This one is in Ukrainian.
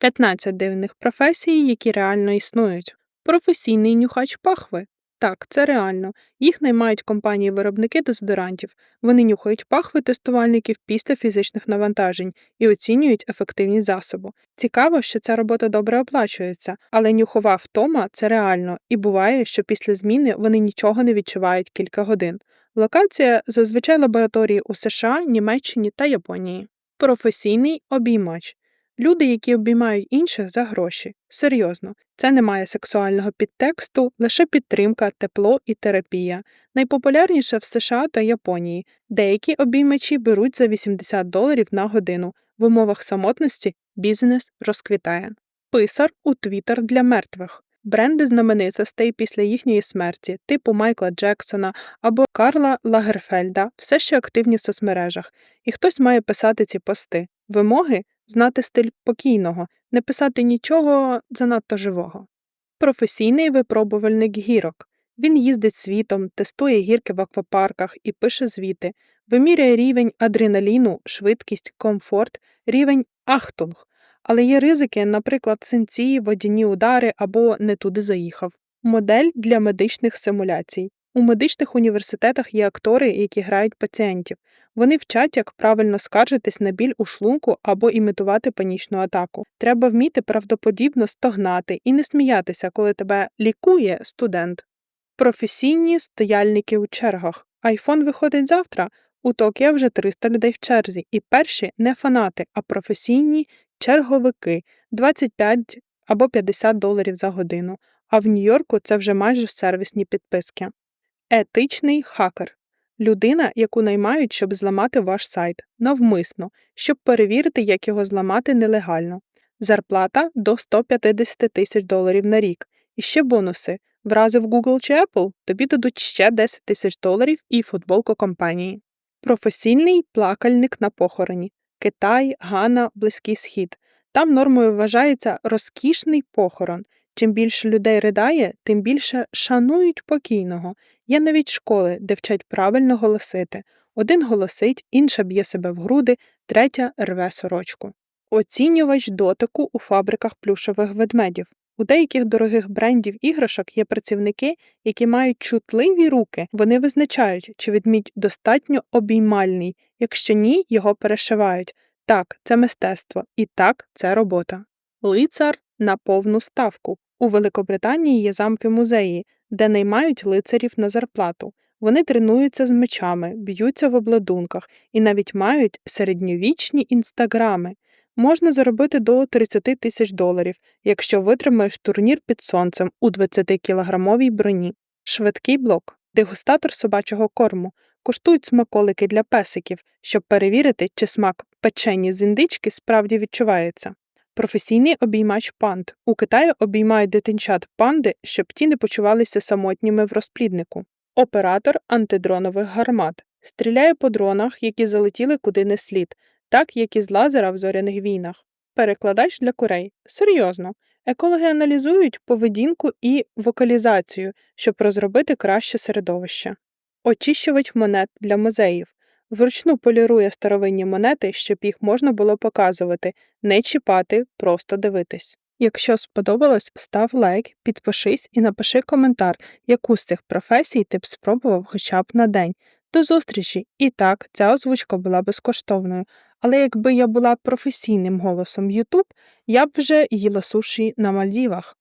15 дивних професій, які реально існують. Професійний нюхач пахви. Так, це реально. Їх наймають компанії-виробники дезодорантів. Вони нюхають пахви тестувальників після фізичних навантажень і оцінюють ефективність засобу. Цікаво, що ця робота добре оплачується, але нюхова втома це реально, і буває, що після зміни вони нічого не відчувають кілька годин. Локація зазвичай лабораторії у США, Німеччині та Японії. Професійний обіймач. Люди, які обіймають інших за гроші. Серйозно, це не має сексуального підтексту, лише підтримка, тепло і терапія. Найпопулярніше в США та Японії. Деякі обіймачі беруть за 80 доларів на годину. В умовах самотності бізнес розквітає. Писар у Твіттер для мертвих. Бренди знаменитостей після їхньої смерті, типу Майкла Джексона або Карла Лагерфельда, все ще активні в соцмережах, і хтось має писати ці пости. Вимоги знати стиль покійного, не писати нічого занадто живого. Професійний випробувальник гірок. Він їздить світом, тестує гірки в аквапарках і пише звіти, виміряє рівень адреналіну, швидкість, комфорт, рівень ахтунг. Але є ризики, наприклад, синці, водяні удари або не туди заїхав. Модель для медичних симуляцій. У медичних університетах є актори, які грають пацієнтів. Вони вчать, як правильно скаржитись на біль у шлунку або імітувати панічну атаку. Треба вміти правдоподібно стогнати і не сміятися, коли тебе лікує студент. Професійні стояльники у чергах. Айфон виходить завтра. У Токіо вже 300 людей в черзі, і перші не фанати, а професійні черговики 25 або 50 доларів за годину. А в Нью-Йорку це вже майже сервісні підписки. Етичний хакер людина, яку наймають, щоб зламати ваш сайт, навмисно, щоб перевірити, як його зламати нелегально. Зарплата до 150 тисяч доларів на рік. І ще бонуси. Вразив Google чи Apple, тобі дадуть ще 10 тисяч доларів і футболку компанії. Професійний плакальник на похороні. Китай, Гана, Близький Схід. Там нормою вважається розкішний похорон. Чим більше людей ридає, тим більше шанують покійного. Є навіть школи, де вчать правильно голосити. Один голосить, інша б'є себе в груди, третя рве сорочку. Оцінювач дотику у фабриках плюшових ведмедів. У деяких дорогих брендів іграшок є працівники, які мають чутливі руки. Вони визначають, чи відмідь достатньо обіймальний, якщо ні, його перешивають. Так, це мистецтво, і так, це робота. Лицар на повну ставку. У Великобританії є замки музеї, де наймають лицарів на зарплату. Вони тренуються з мечами, б'ються в обладунках і навіть мають середньовічні інстаграми. Можна заробити до 30 тисяч доларів, якщо витримаєш турнір під сонцем у 20-кілограмовій броні. Швидкий блок, дегустатор собачого корму. Коштують смаколики для песиків, щоб перевірити, чи смак печені з індички справді відчувається. Професійний обіймач панд. У Китаї обіймають дитинчат панди, щоб ті не почувалися самотніми в розпліднику. Оператор антидронових гармат стріляє по дронах, які залетіли куди не слід, так як і з лазера в зоряних війнах. Перекладач для курей. Серйозно. Екологи аналізують поведінку і вокалізацію, щоб розробити краще середовище. Очищувач монет для музеїв. Вручну полірує старовинні монети, щоб їх можна було показувати, не чіпати, просто дивитись. Якщо сподобалось, став лайк, підпишись і напиши коментар, яку з цих професій ти б спробував хоча б на день. До зустрічі! І так, ця озвучка була безкоштовною, але якби я була професійним голосом YouTube, я б вже їла суші на Мальдівах.